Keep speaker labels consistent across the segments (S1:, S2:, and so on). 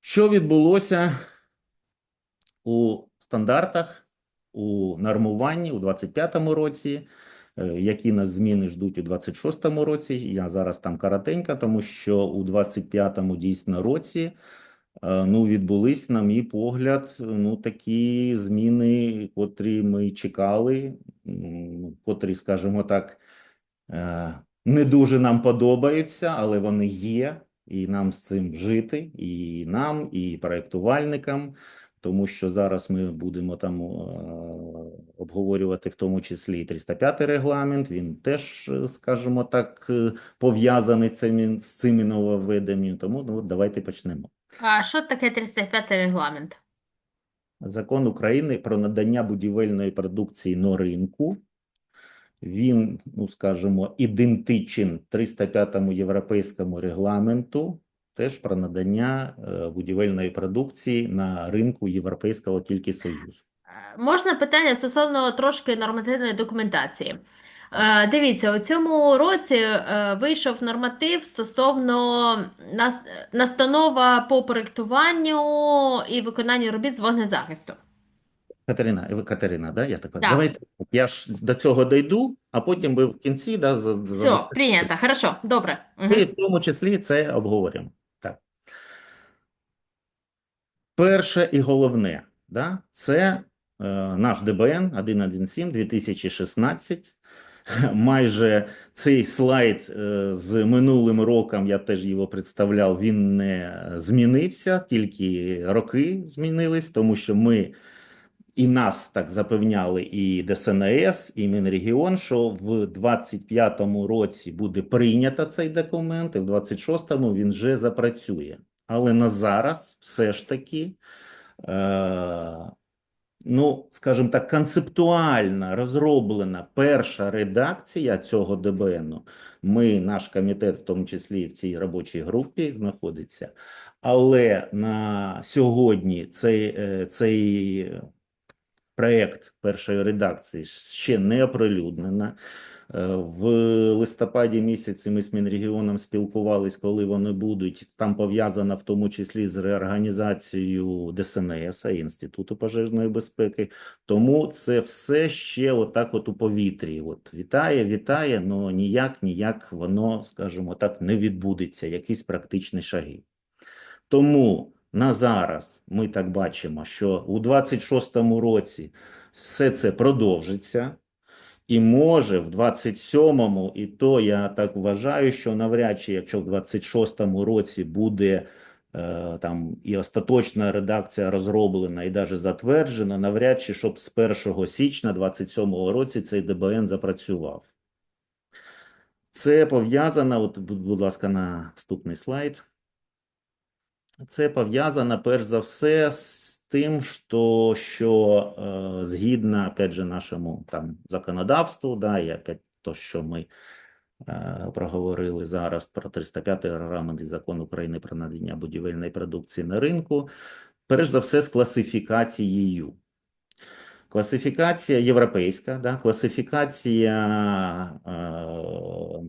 S1: Що відбулося у стандартах, у нормуванні у 25-му році? Е, Які нас зміни ждуть у 26-му році? Я зараз там коротенько, тому що у 25-му дійсно році е, ну, відбулись, на мій погляд, ну, такі зміни, котрі ми чекали, котрі, скажімо так, е, не дуже нам подобаються, але вони є, і нам з цим жити, і нам, і проєктувальникам, тому що зараз ми будемо там е, обговорювати в тому числі і 305 регламент. Він теж, е, скажімо так, е, пов'язаний цими, з цими нововведеннями. Тому ну, давайте почнемо.
S2: А що таке 305 регламент?
S1: Закон України про надання будівельної продукції на ринку. Він, ну скажімо, ідентичен 305 європейському регламенту, теж про надання е, будівельної продукції на ринку Європейського тільки Союзу.
S2: Е, Можна питання стосовно трошки нормативної документації. Е, Дивіться, у цьому році вийшов норматив стосовно настанова по проєктуванню і виконанню робіт з вогнезахисту.
S1: Катерина, ви Катерина, да? Я так
S2: Да.
S1: давайте я ж до цього дійду, а потім ви в кінці да, за,
S2: Все,
S1: задасте
S2: прийнято, хорошо, добре. Мгм.
S1: І в тому числі це обговоримо. Так. Перше і головне, да, це е, наш ДБН 117 2016. Майже цей слайд е, з минулим роком, я теж його представляв, він не змінився, тільки роки змінились, тому що ми і нас так запевняли і ДСНС, і Мінрегіон, що в 25-му році буде прийнято цей документ, і в 26-му він вже запрацює. Але на зараз все ж таки, е, ну, скажімо так, концептуально розроблена перша редакція цього ДБНу. Ми, наш комітет, в тому числі в цій робочій групі, знаходиться. Але на сьогодні цей, е, цей проєкт першої редакції ще не оприлюднено. Е, В листопаді місяці ми з Мінрегіоном спілкувались, коли вони будуть. Там пов'язано в тому числі з реорганізацією ДСНС Інституту пожежної безпеки. Тому це все ще отак от у повітрі. От вітає, вітає, але ніяк, ніяк воно, скажімо так, не відбудеться, якісь практичні шаги. Тому на зараз ми так бачимо, що у 26-му році все це продовжиться. І може в 27-му, і то я так вважаю, що навряд чи, якщо в 26-му році буде е, там і остаточна редакція розроблена і навіть затверджена, навряд чи, щоб з 1 січня 27-го році цей ДБН запрацював. Це пов'язано, от, будь ласка, на наступний слайд. Це пов'язано перш за все з тим, що, що е, згідно, опять же, нашому там законодавству, да, і опять то, що ми е, проговорили зараз про 305 регламент і закон України про надання будівельної продукції на ринку, перш за все з класифікацією. Класифікація європейська, да, класифікація е,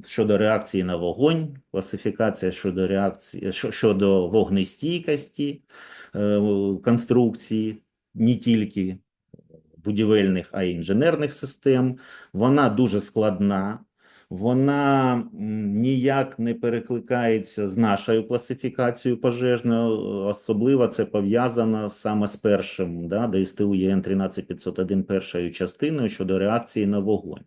S1: щодо реакції на вогонь, класифікація щодо реакції щодо вогнестійкості е, конструкції, не тільки будівельних, а й інженерних систем. Вона дуже складна. Вона ніяк не перекликається з нашою класифікацією пожежною, особливо це пов'язано саме з першим, да, ДСТУ ЄН 13501 першою частиною щодо реакції на вогонь.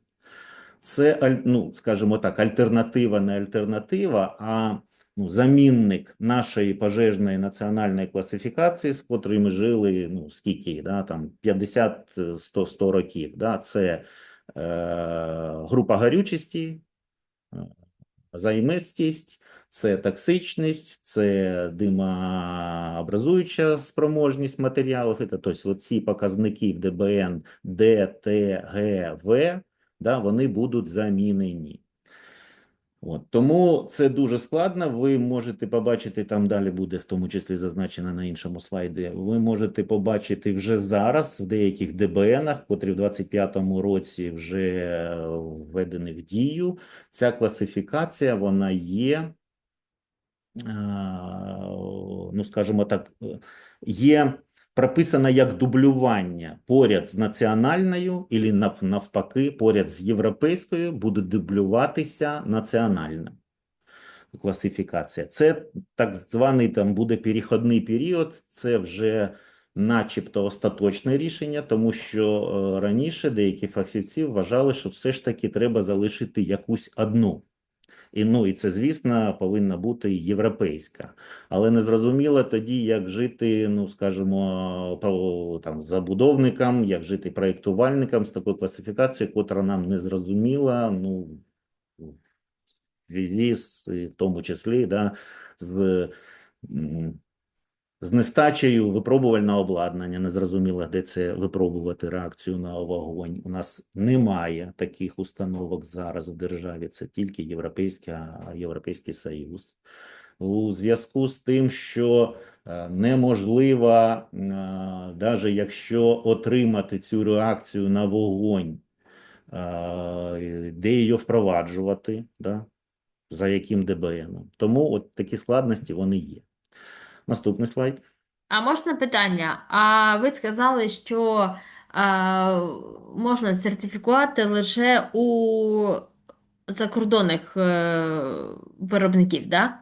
S1: Це, ну, скажімо так, альтернатива не альтернатива, а ну, замінник нашої пожежної національної класифікації, з котрою ми жили, ну, скільки, да, там 50-100 100 років. Да, це е, група горючості, е, займистість, це токсичність, це димообразуюча спроможність матеріалів. Тобто, оці показники в ДБН Д, Т, Г, В, да, вони будуть замінені. От, тому це дуже складно. Ви можете побачити, там далі буде в тому числі зазначено на іншому слайді. Ви можете побачити вже зараз в деяких ДБНах, котрі в 25-му році вже е, введені в дію. Ця класифікація вона є е, ну скажімо так, е, є прописано як дублювання поряд з національною, і навпаки, поряд з європейською буде дублюватися національна класифікація. Це так званий там буде перехідний період, це вже начебто остаточне рішення, тому що е, раніше деякі фахівці вважали, що все ж таки треба залишити якусь одну. І ну і це, звісно, повинна бути європейська, але не зрозуміло тоді, як жити, ну скажімо, там забудовникам, як жити проєктувальникам з такою класифікацією, котра нам не зрозуміла. Ну в тому числі, да, з, з нестачею випробувального обладнання. Незрозуміло, де це випробувати реакцію на вогонь. У нас немає таких установок зараз в державі. Це тільки Європейська, Європейський Союз. У зв'язку з тим, що е, неможливо, навіть якщо отримати цю реакцію на вогонь, е, де її впроваджувати, да? за яким ДБН. Тому от такі складності вони є. Наступний слайд.
S2: А можна питання? А ви сказали, що а, можна сертифікувати лише у закордонних е, виробників, да?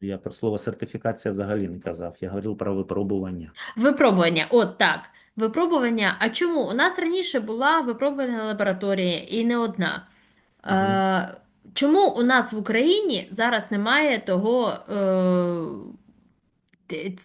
S1: Я про слово сертифікація взагалі не казав. Я говорив про випробування.
S2: Випробування, от так. Випробування. А чому? У нас раніше була випробувальна лабораторія і не одна. Е, чому у нас в Україні зараз немає того е,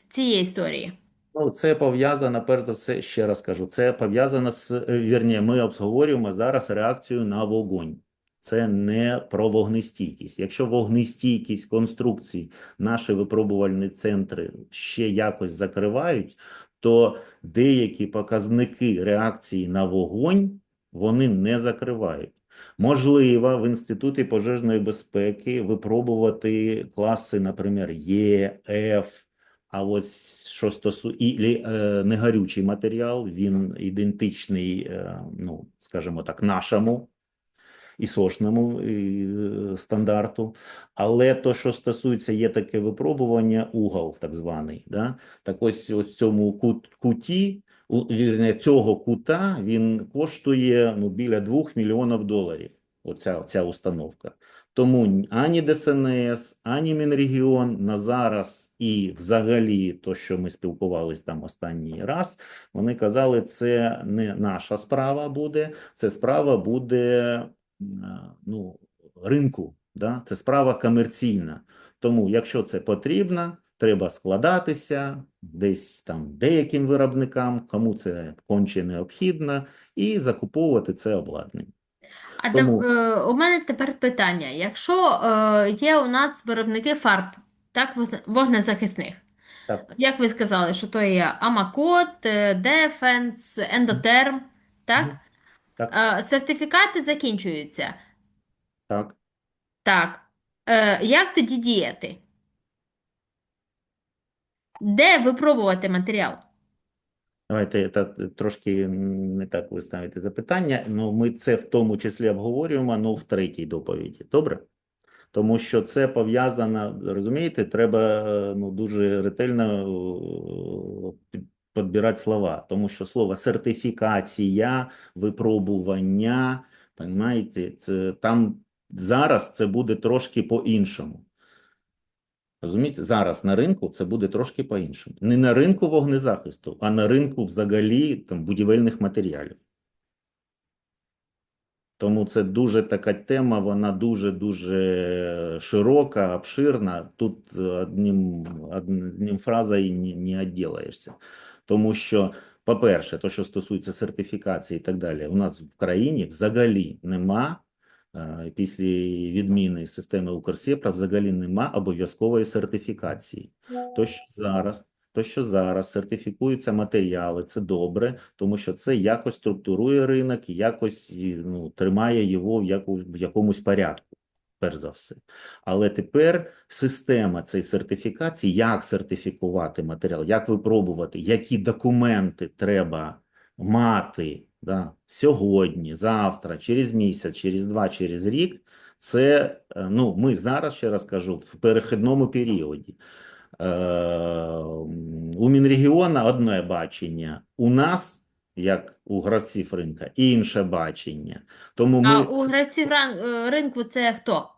S2: цієї історії?
S1: Ну, це пов'язано, перш за все, ще раз кажу, це пов'язано з, е, вірні, ми обговорюємо зараз реакцію на вогонь. Це не про вогнестійкість. Якщо вогнестійкість конструкцій наші випробувальні центри ще якось закривають, то деякі показники реакції на вогонь вони не закривають. Можливо, в Інституті пожежної безпеки випробувати класи, наприклад, Е, Ф, а ось що стосується е, негарючий матеріал, він ідентичний, е, ну, скажімо так, нашому ісошному е, стандарту. Але то, що стосується, є таке випробування, угол, так званий. Да? Так ось ось цьому кут, куті, вірне, цього кута він коштує ну, біля 2 мільйонів доларів. Оця, ця установка. Тому ані ДСНС, ані Мінрегіон на зараз і взагалі, то, що ми спілкувались там останній раз, вони казали, це не наша справа буде, це справа буде ну, ринку, да? це справа комерційна. Тому, якщо це потрібно, треба складатися десь там деяким виробникам, кому це конче необхідно, і закуповувати це обладнання.
S2: А
S1: Тому-
S2: е, у мене тепер питання. Якщо е, є у нас виробники фарб, так, воз- вогнезахисних,
S1: Так.
S2: як ви сказали, що то є Амакот, е, Дефенс, Ендотерм, так?
S1: Мгм. Так.
S2: Е, сертифікати закінчуються.
S1: Так.
S2: Так. Е, як тоді діяти? Де випробувати матеріал?
S1: Давайте та, трошки не так ви ставите запитання. Ну, ми це в тому числі обговорюємо, ну, в третій доповіді. Добре? Тому що це пов'язано, розумієте, треба е, ну, дуже ретельно е, підбирати слова, тому що слово сертифікація, випробування, розумієте, це там зараз це буде трошки по-іншому. Розумієте, зараз на ринку це буде трошки по-іншому. Не на ринку вогнезахисту, а на ринку взагалі там, будівельних матеріалів. Тому це дуже така тема, вона дуже-дуже широка, обширна. Тут одним, одним фразою не, не відділаєшся. Тому що, по-перше, то, що стосується сертифікації і так далі, у нас в країні взагалі нема, після відміни системи Укрсепра, взагалі нема обов'язкової сертифікації. То, що зараз, то, що зараз сертифікуються матеріали, це добре, тому що це якось структурує ринок і якось ну, тримає його в, яку, в якомусь порядку, перш за все. Але тепер система цієї сертифікації, як сертифікувати матеріал, як випробувати, які документи треба мати да, сьогодні, завтра, через місяць, через два, через рік, це, е, ну, ми зараз, ще раз кажу, в перехідному періоді. Е, у Мінрегіона одне бачення, у нас, як у гравців ринка, інше бачення. Тому ми
S2: А у гравців е, ринку це хто?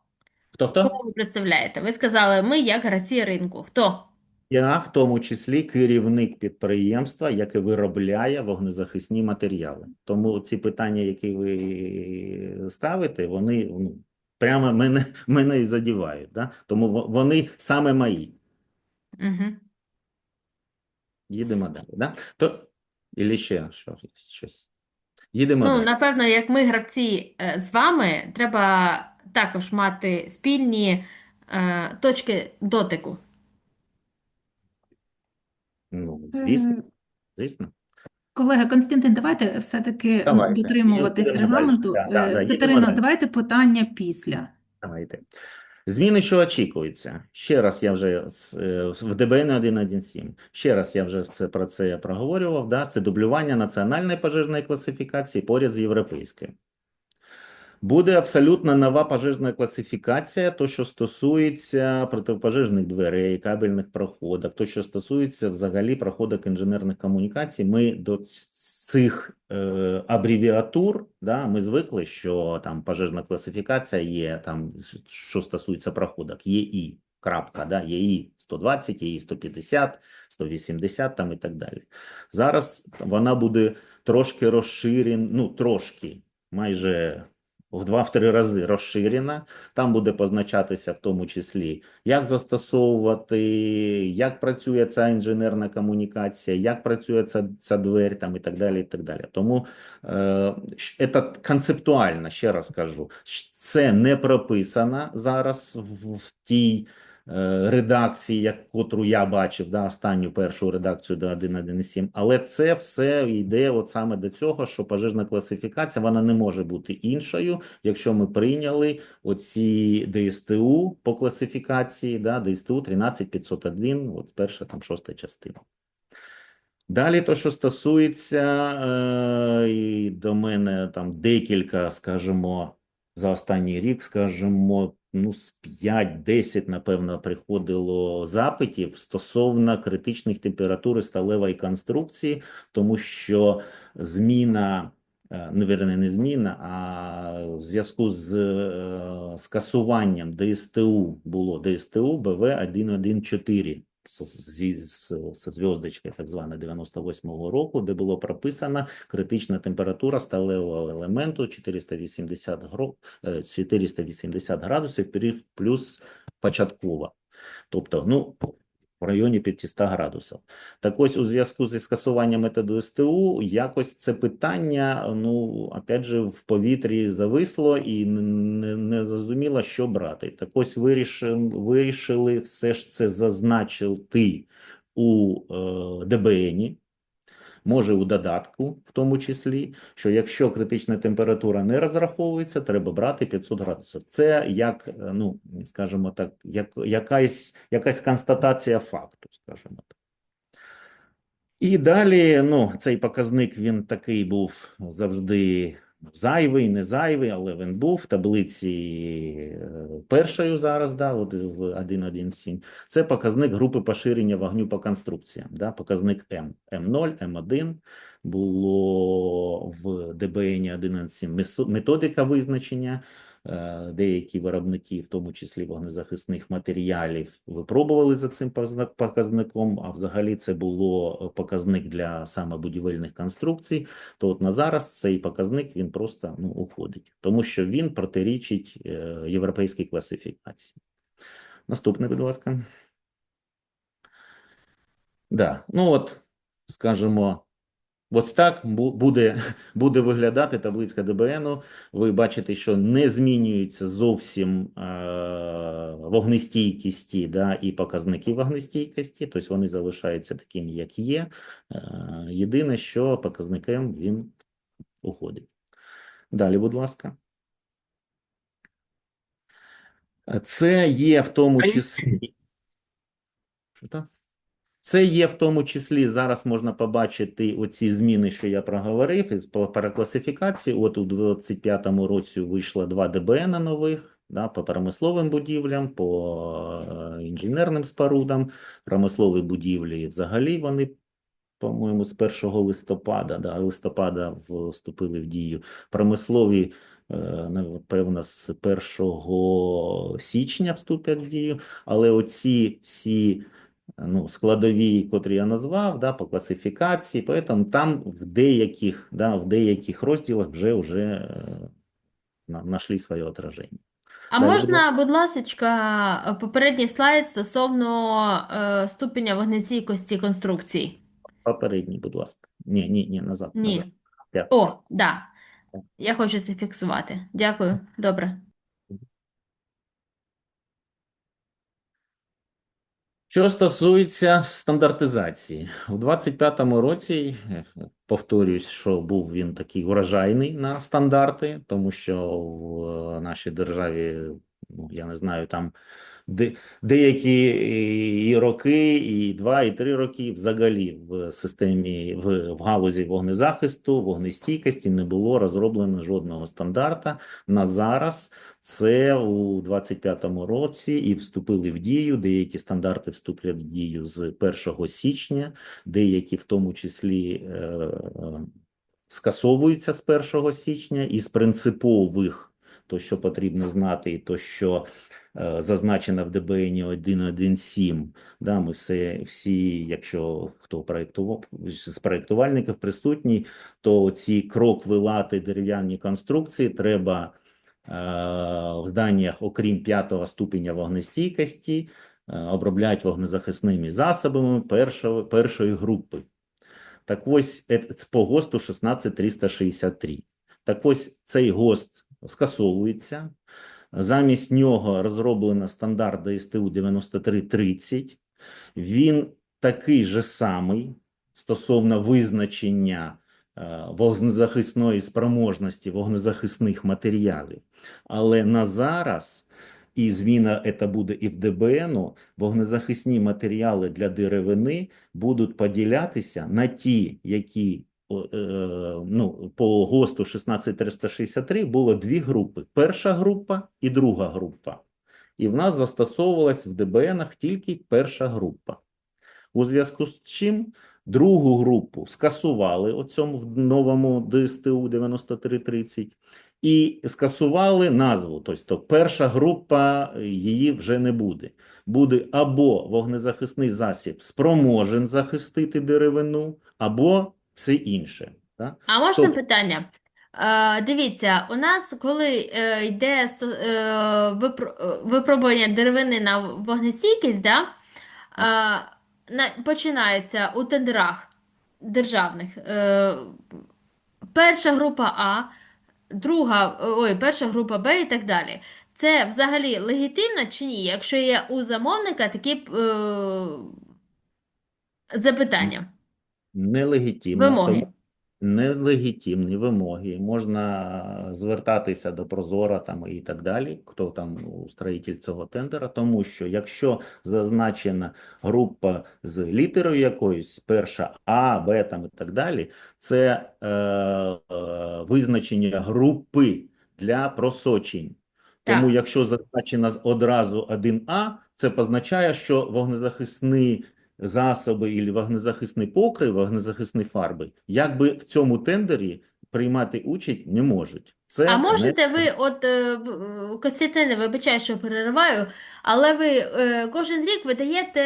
S1: хто хто?
S2: Кого ви представляєте? Ви сказали, ми як гравці ринку. Хто?
S1: Я в тому числі керівник підприємства, яке виробляє вогнезахисні матеріали. Тому ці питання, які ви ставите, вони ну, прямо мене, мене і задівають. Да? Тому вони саме мої.
S2: Угу.
S1: Їдемо далі. Да? То, Ілі ще що, щось. Їдемо
S2: Ну,
S1: далі.
S2: напевно, як ми гравці е, з вами, треба також мати спільні е, точки дотику.
S1: Ну, звісно,
S3: Е,
S1: звісно.
S3: Колега Константин, давайте все-таки
S1: Давайте.
S3: дотримуватись регламенту.
S1: Да, да,
S3: Е,
S1: да,
S3: Катерина,
S1: далі.
S3: давайте питання після.
S1: Давайте. Зміни, що очікуються. Ще раз я вже з- е, в ДБН 1.1.7. Ще раз я вже це, про це проговорював. Да? Це дублювання національної пожежної класифікації поряд з європейською. Буде абсолютно нова пожежна класифікація, то, що стосується протипожежних дверей, кабельних проходок, то, що стосується взагалі проходок інженерних комунікацій. Ми до цих е, абревіатур, да, ми звикли, що там пожежна класифікація є, там, що стосується проходок, ЄІ, крапка, да, ЄІ 120, ЄІ 150, 180 там і так далі. Зараз вона буде трошки розширена, ну трошки, майже в два-три рази розширена. Там буде позначатися в тому числі, як застосовувати, як працює ця інженерна комунікація, як працює ця, ця дверь там і так далі. І так далі. Тому е, це концептуально, ще раз кажу, це не прописано зараз в, тій редакції, як котру я бачив, да, останню першу редакцію до 1.1.7, але це все йде от саме до цього, що пожежна класифікація вона не може бути іншою, якщо ми прийняли оці ДСТУ по класифікації, да, ДСТУ 13501, от перша там шоста частина. Далі, то, що стосується, е, і до мене там декілька, скажімо, за останній рік, скажімо, ну, з 5-10, напевно, приходило запитів стосовно критичних температур сталевої конструкції, тому що зміна, Не верне, не зміна, а в зв'язку з е, скасуванням ДСТУ було ДСТУ БВ 114 з, зі- з, зв'язочкою так звана 98-го року, де було прописано критична температура сталевого елементу 480, гро, е, 480 градусів плюс- плюс початкова. Тобто, ну, в районі 500 градусів. Так ось у зв'язку зі скасуванням методу СТУ якось це питання, ну, опять же, в повітрі зависло і не, не, зрозуміло, що брати. Так ось вирішили, вирішили все ж це зазначити у е, ДБНі, може у додатку, в тому числі, що якщо критична температура не розраховується, треба брати 500 градусів. Це як, е, ну, скажімо так, як, якась, якась констатація факту, скажімо так. І далі, ну, цей показник він такий був завжди зайвий, не зайвий, але він був в таблиці е, першою зараз, да, от в 1.1.7. Це показник групи поширення вогню по конструкціям, да, показник М, М0, М1 було в ДБН 1.7 месо- методика визначення. Е, Деякі виробники, в тому числі вогнезахисних матеріалів, випробували за цим показником, а взагалі це було е, показник для саме будівельних конструкцій. То от на зараз цей показник він просто ну, уходить, тому що він протирічить е, європейській класифікації. Наступне, будь ласка. Да, ну от, скажімо, Ось так буде, буде виглядати таблиця ДБНу. Ви бачите, що не змінюється зовсім е, вогнестійкісті да, і показники вогнестійкості, тобто вони залишаються такими, як є. Е, єдине, що показником він уходить. Далі, будь ласка. Це є в тому числі. Що там? Це є в тому числі, зараз можна побачити оці зміни, що я проговорив, із перекласифікації. От у 25-му році вийшло два ДБН нових, да, по промисловим будівлям, по е, інженерним спорудам, промислові будівлі взагалі вони, по-моєму, з 1 листопада, да, листопада вступили в дію. Промислові, е, напевно, з 1 січня вступлять в дію, але оці всі ну, складові, котрі я назвав, да, по класифікації, поэтому там в деяких, да, в деяких розділах вже, вже е, знайшли своє отраження.
S2: А
S1: Далі,
S2: можна, будь ласочка, попередній слайд стосовно е, ступеня вогнестійкості конструкцій?
S1: Попередній, будь ласка. Ні, ні, ні, назад, назад.
S2: Ні.
S1: Дякую.
S2: О, да. Я хочу це фіксувати. Дякую. Добре.
S1: Що стосується стандартизації, у 25-му році, е, повторюсь, що був він такий урожайний на стандарти, тому що в е, нашій державі, ну, я не знаю, там де, деякі і роки, і два, і три роки взагалі в системі, в, в галузі вогнезахисту, вогнестійкості не було розроблено жодного стандарта. На зараз це у 25-му році і вступили в дію. Деякі стандарти вступлять в дію з 1 січня, деякі в тому числі е, е, скасовуються з 1 січня. Із принципових, то що потрібно знати, і то що е, зазначено в ДБН 1.1.7, да, ми все, всі, якщо хто проєктував, з проєктувальників присутній, то ці крокви, лати, дерев'яні конструкції треба е, в зданнях, окрім п'ятого ступеня вогнестійкості, е, обробляють вогнезахисними засобами першої, першої групи. Так ось е, по ГОСТу 16363. Так ось цей ГОСТ скасовується. Замість нього розроблено стандарт ДСТУ 9330. Він такий же самий стосовно визначення е, вогнезахисної спроможності вогнезахисних матеріалів. Але на зараз, і зміна це буде і в ДБНу, вогнезахисні матеріали для деревини будуть поділятися на ті, які ну, по ГОСТу 16363 було дві групи: перша група і друга група. І в нас застосовувалась в ДБНах тільки перша група. У зв'язку з чим другу групу скасували у цьому в новому ДСТУ 9330 і скасували назву. Тобто, перша група е, її вже не буде. Буде або вогнезахисний засіб спроможен захистити деревину, або все інше. Так?
S2: А можна
S1: Тобто-
S2: питання? Е, дивіться, у нас, коли е, йде е, е, випробування деревини на вогнестійкість, да, е, на, починається у тендерах державних. Е, перша група А, друга, ой, перша група Б і так далі. Це взагалі легітимно чи ні, якщо є у замовника такі е, запитання,
S1: Нелегітимно.
S2: вимоги?
S1: Нелегітимні вимоги. Можна звертатися до Прозора там і так далі, хто там устроїтель цього тендера, тому що якщо зазначена група з літерою якоюсь, перша А, Б там і так далі, це е, е, визначення групи для просочень. Тому якщо зазначено одразу 1А, це позначає, що вогнезахисні засоби і вогнезахисний покрив, вогнезахисні фарби, якби в цьому тендері приймати участь не можуть. Це
S2: А
S1: не-
S2: можете ви, от е, Костянтине, вибачаю, що перериваю, але ви е, кожен рік видаєте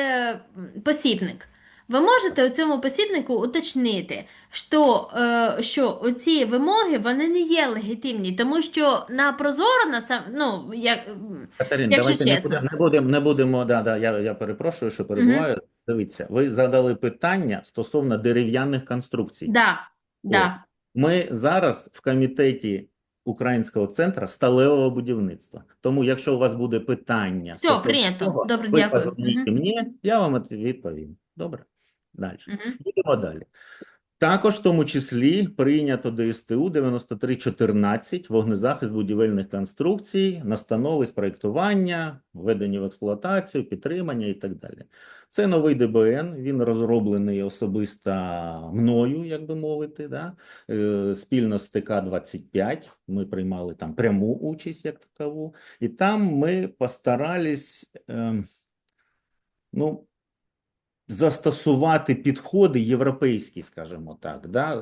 S2: посібник. Ви можете у цьому посібнику уточнити, що, е, що оці вимоги вони не є легітимні, тому що на Прозоро на сам, ну, як,
S1: Катерин,
S2: якщо
S1: давайте не
S2: чесно.
S1: будемо, не будемо, не будемо, да, да, я, я перепрошую, що перебуваю. Дивіться, ви задали питання стосовно дерев'яних конструкцій.
S2: да, да.
S1: Ми зараз в комітеті Українського центру сталевого будівництва. Тому, якщо у вас буде питання
S2: Все, прийнято.
S1: цього,
S2: Добре,
S1: ви
S2: дякую. Мгм.
S1: мені, я вам відповім. Добре? Далі. Йдемо далі. Також в тому числі прийнято ДСТУ 9314 вогнезахист будівельних конструкцій, настанови з проєктування, введення в експлуатацію, підтримання і так далі. Це новий ДБН, він розроблений особисто мною, як би мовити, да? е, спільно з ТК-25. Ми приймали там пряму участь як такову, і там ми постарались, е, ну, застосувати підходи європейські, скажімо так. Да?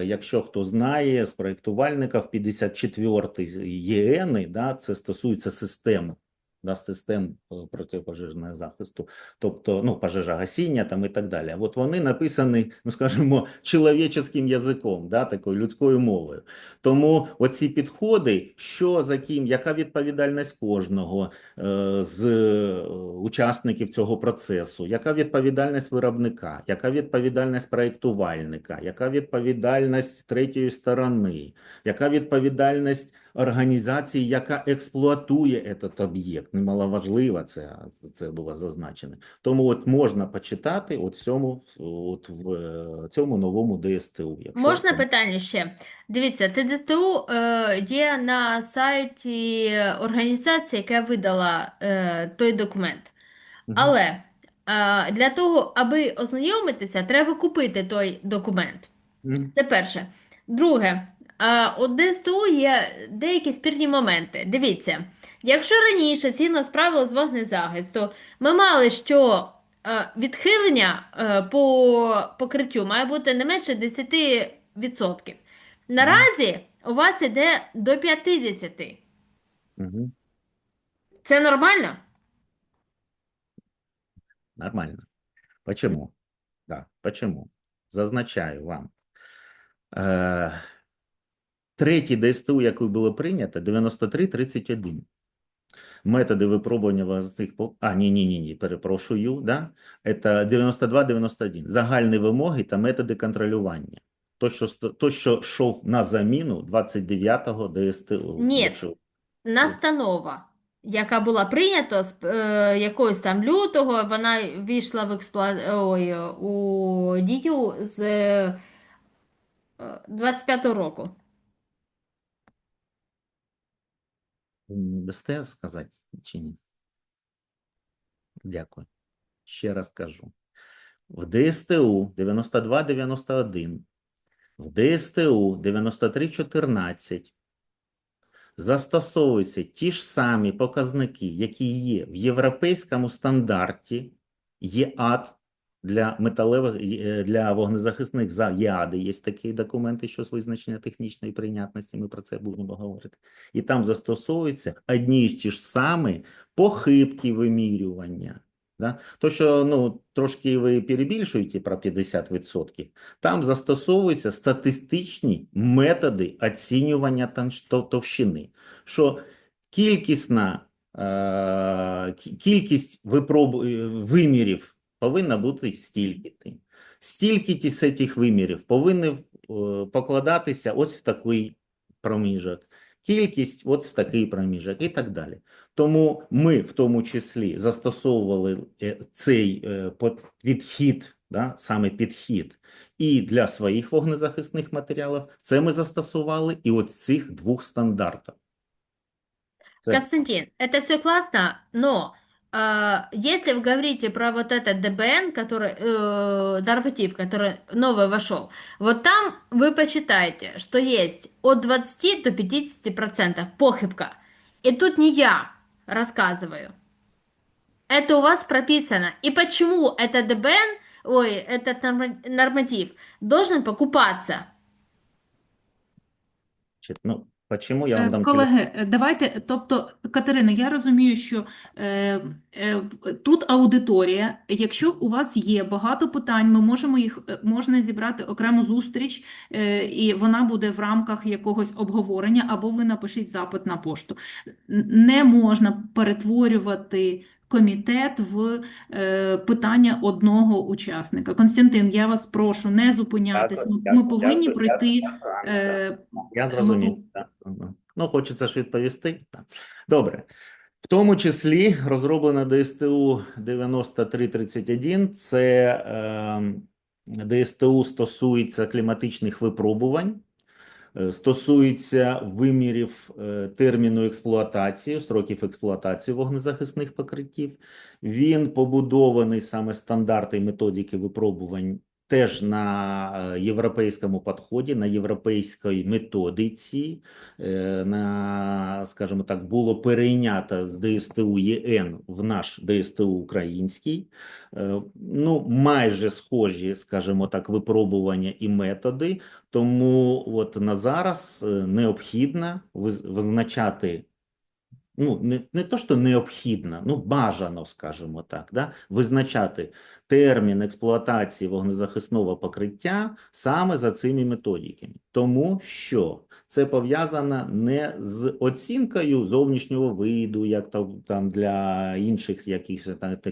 S1: Е, якщо хто знає, з проєктувальників 54-й ЄН, да, це стосується системи. Да, систем е, протипожежного захисту, тобто ну, пожежогасіння там і так далі. От вони написані, ну скажімо, чоловіческим язиком, да, такою людською мовою. Тому оці підходи, що за ким, яка відповідальність кожного е, з е, учасників цього процесу, яка відповідальність виробника, яка відповідальність проєктувальника, яка відповідальність третьої сторони, яка відповідальність організації, яка експлуатує этот об'єкт. Немаловажливо це, це було зазначено. Тому от можна почитати от в цьому, от в е, цьому новому ДСТУ. Якщо
S2: Можна
S1: кому-
S2: питання ще? Дивіться, ТДСТУ е, є на сайті організації, яка видала е, той документ.
S1: Мгм.
S2: Але е, для того, аби ознайомитися, треба купити той документ. Це перше. Друге, е, у ДСТУ є деякі спірні моменти. Дивіться, якщо раніше, згідно з правил з вогнезахисту, ми мали, що е, відхилення е, по покриттю має бути не менше 10%. Наразі у вас іде до 50%.
S1: Мгм.
S2: Це нормально?
S1: Нормально. Почему? Да, почему? Зазначаю вам. Е, третій ДСТУ, який було прийнято, 9331. Методи випробування вогнезахисних по... А, ні, ні, ні, ні, перепрошую, да? Это 92-91. Загальні вимоги та методи контролювання. То, що, то, що йшов на заміну 29-го ДСТУ.
S2: Ні.
S1: якщо-
S2: Настанова, яка була прийнята з е, якогось там лютого, вона війшла в експлуа... Ой, у дію з е, 25-го року.
S1: Ви мені дасте сказати чи ні? Дякую. Ще раз кажу. В ДСТУ 9291, в ДСТУ 9314 застосовуються ті ж самі показники, які є в європейському стандарті ЄАД для металевих е, для вогнезахисних за ЄАДи. Є такі документи, що з визначення технічної прийнятності. Ми про це будемо говорити. І там застосовуються одні й ті ж самі похибки вимірювання. Да? То, що ну, трошки ви перебільшуєте про 50%, там застосовуються статистичні методи оцінювання товщини, що кількісна е, кількість випроб... е, вимірів повинна бути стільки. Стільки цих вимірів повинні е, покладатися ось в такий проміжок, кількість от в такий проміжок і так далі. Тому ми в тому числі застосовували е, цей е, підхід, да, саме підхід, і для своїх вогнезахисних матеріалів. Це ми застосували і от цих двох стандартів. Це
S2: Константин, это все классно, но э, если вы говорите про вот этот ДБН, который, э, норматив, который новый вошел, вот там вы почитаете, что есть от 20 до 50% похибка. И тут не я рассказываю. Это у вас прописано. И почему этот ДБН, ой, этот норма- норматив должен покупаться?
S1: ну, Почему я вам
S3: Е,
S1: дам телефон?
S3: Колеги, давайте, тобто, Катерина, я розумію, що е, е, тут аудиторія. Якщо у вас є багато питань, ми можемо їх е, можна зібрати окрему зустріч, е, і вона буде в рамках якогось обговорення, або ви напишіть запит на пошту. Н- Не можна перетворювати комітет в е, питання одного учасника. Константин, я вас прошу не зупинятись.
S1: Дякую,
S3: Ми,
S1: дякую,
S3: повинні
S1: дякую,
S3: пройти.
S1: дякую.
S3: Е,
S1: Я зрозумів. так. Мгм. Ну, хочеться ж відповісти. Так. Добре. В тому числі розроблена ДСТУ 9331 – це е, ДСТУ стосується кліматичних випробувань, стосується вимірів е, терміну експлуатації, строків експлуатації вогнезахисних покриттів. Він побудований саме стандарти і методики випробувань теж на е, європейському підході, на європейській методиці, е, на, скажімо так, було перейнято з ДСТУ ЄН в наш ДСТУ український. Е, Ну, майже схожі, скажімо так, випробування і методи. Тому от на зараз необхідно визначати ну, не, не то, що необхідно, ну, бажано, скажімо так, да, визначати термін експлуатації вогнезахисного покриття саме за цими методиками. Тому що це пов'язано не з оцінкою зовнішнього виду, як там, там для інших якихось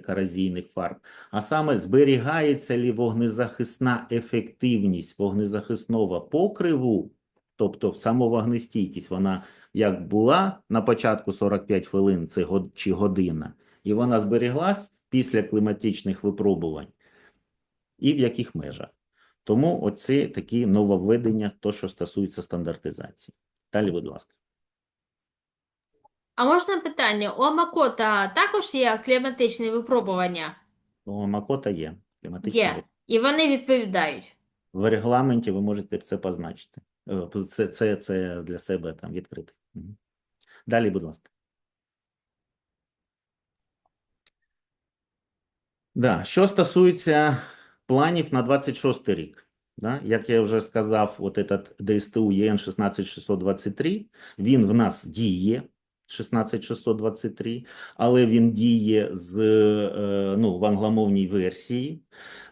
S1: корозійних фарб, а саме зберігається ли вогнезахисна ефективність вогнезахисного покриву, тобто самовогнестійкість, вона як була на початку 45 хвилин це год, чи година, і вона зберіглась після кліматичних випробувань, і в яких межах. Тому оце такі нововведення, то, що стосується стандартизації. Далі, будь ласка.
S2: А можна питання? У Амакота також є кліматичні випробування?
S1: У Макота є кліматичні
S2: Є. І вони відповідають.
S1: В регламенті ви можете це позначити. Е, Це, це, це для себе там відкрити. Далі, будь ласка. Да, що стосується планів на 26 рік, да, як я вже сказав, от этот ДСТУ ЄН 16623, він в нас діє 16623, але він діє з е, ну, в англомовній версії.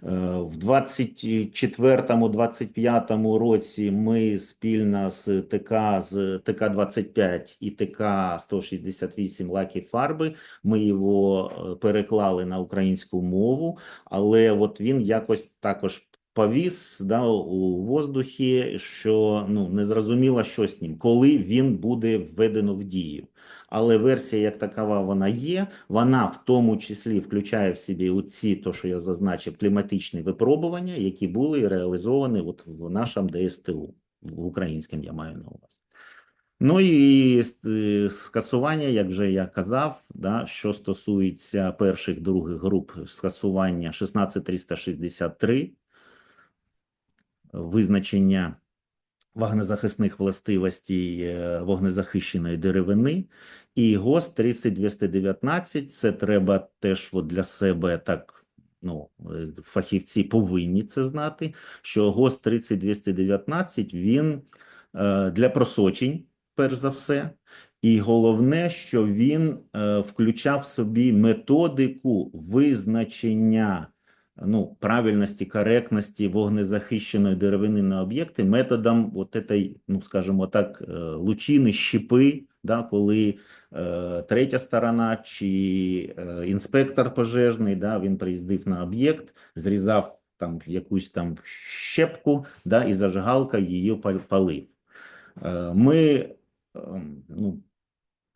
S1: Е, В 24-25 році ми спільно з ТК з ТК-25 і ТК-168 лаки фарби ми його е, переклали на українську мову, але от він якось також повіс да, у воздухі, що ну, не зрозуміло, що з ним, коли він буде введено в дію. Але версія як такова вона є, вона в тому числі включає в собі оці, то, що я зазначив, кліматичні випробування, які були реалізовані от в нашому ДСТУ, в українському я маю на увазі. Ну і е, скасування, як вже я казав, да, що стосується перших других груп скасування 16363, визначення вогнезахисних властивостей е, вогнезахищеної деревини, і ГОСТ 30219, це треба теж от для себе так, ну, е, фахівці повинні це знати, що ГОСТ 30219, він е, для просочень, перш за все, і головне, що він е, включав в собі методику визначення ну, правильності, коректності вогнезахищеної деревини на об'єкти методом от этой, ну, скажімо так, е, лучини, щепи, да, коли е, третя сторона чи е, інспектор пожежний, да, він приїздив на об'єкт, зрізав там якусь там щепку, да, і зажигалка її палив. Е, Ми ем, ну,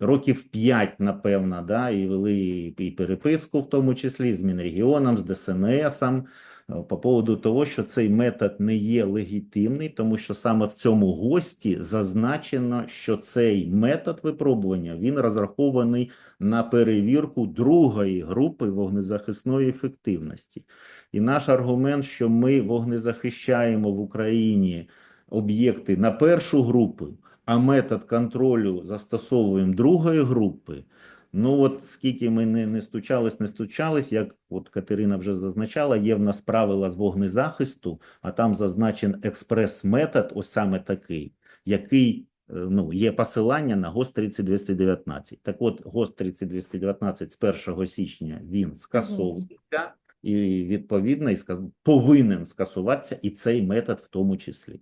S1: років 5, напевно, да, і вели і переписку, в тому числі з Мінрегіоном, з ДСНСом, е, по поводу того, що цей метод не є легітимний, тому що саме в цьому гості зазначено, що цей метод випробування він розрахований на перевірку другої групи вогнезахисної ефективності. І наш аргумент, що ми вогнезахищаємо в Україні об'єкти на першу групу, а метод контролю застосовуємо другої групи. Ну, от скільки ми не, не стучались, не стучались, як от Катерина вже зазначала, є в нас правила з вогнезахисту, а там зазначен експрес-метод, ось саме такий, який е, ну, є посилання на ГОСТ 30219. Так от, ГОСТ 30219 з 1 січня він скасовується, і відповідно і сказ- повинен скасуватися і цей метод в тому числі.